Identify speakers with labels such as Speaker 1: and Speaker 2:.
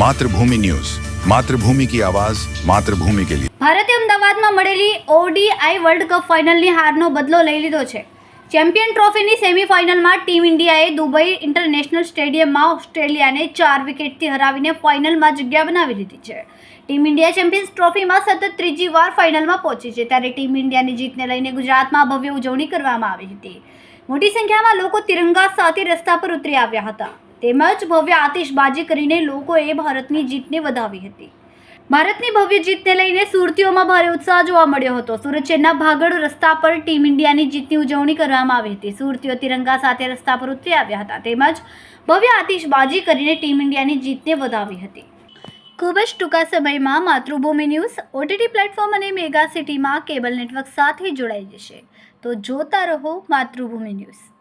Speaker 1: Mathrubhumi news. Mathrubhumi કી આવાજ, માતૃભૂમિ કે લીધે
Speaker 2: ભારતે અમદાવાદમાં મળેલી ઓડીઆઈ વર્લ્ડ કપ ફાઇનલની હારનો બદલો લઈ લીધો છે. ચેમ્પિયન ટ્રોફીની સેમીફાઇનલમાં ટીમ ઇન્ડિયાએ દુબઈ ઇન્ટરનેશનલ સ્ટેડિયમમાં ઓસ્ટ્રેલિયાને ચાર વિકેટથી હરાવીને ફાઇનલમાં જગ્યા બનાવી લીધી છે. ટીમ ઇન્ડિયા ચેમ્પિયન્સ ટ્રોફીમાં સતત ત્રીજી વાર ફાઇનલમાં પહોંચી છે, ત્યારે ટીમ ઇન્ડિયાની જીતને લઈને ગુજરાતમાં ભવ્ય ઉજવણી કરવામાં આવી હતી. મોટી સંખ્યામાં લોકો તિરંગા સાથે રસ્તા પર ઉતરી આવ્યા હતા. તેમજ ભવ્ય આતિશબાજી કરીને લોકોએ ભારતની જીતને વધાવી હતી. ભારતની ભવ્ય જીતને લઈને સુરતીઓમાં ભારે ઉત્સાહ જોવા મળ્યો હતો. સુરત શહેરના ભાગળ રસ્તા પર ટીમ ઇન્ડિયાની જીતની ઉજવણી કરવામાં આવી હતી. સુરતીઓ તિરંગા સાથે રસ્તા પર ઉતરી આવ્યા હતા. તેમજ ભવ્ય આતિશબાજી કરીને ટીમ ઇન્ડિયાની જીતને વધાવી હતી. ખૂબ જ ટૂંકા સમયમાં માતૃભૂમિ ન્યૂઝ, ઓટીટી પ્લેટફોર્મ અને મેગા સિટીમાં કેબલ નેટવર્ક સાથે જોડાઈ જશે. તો જોતા રહો માતૃભૂમિ ન્યૂઝ.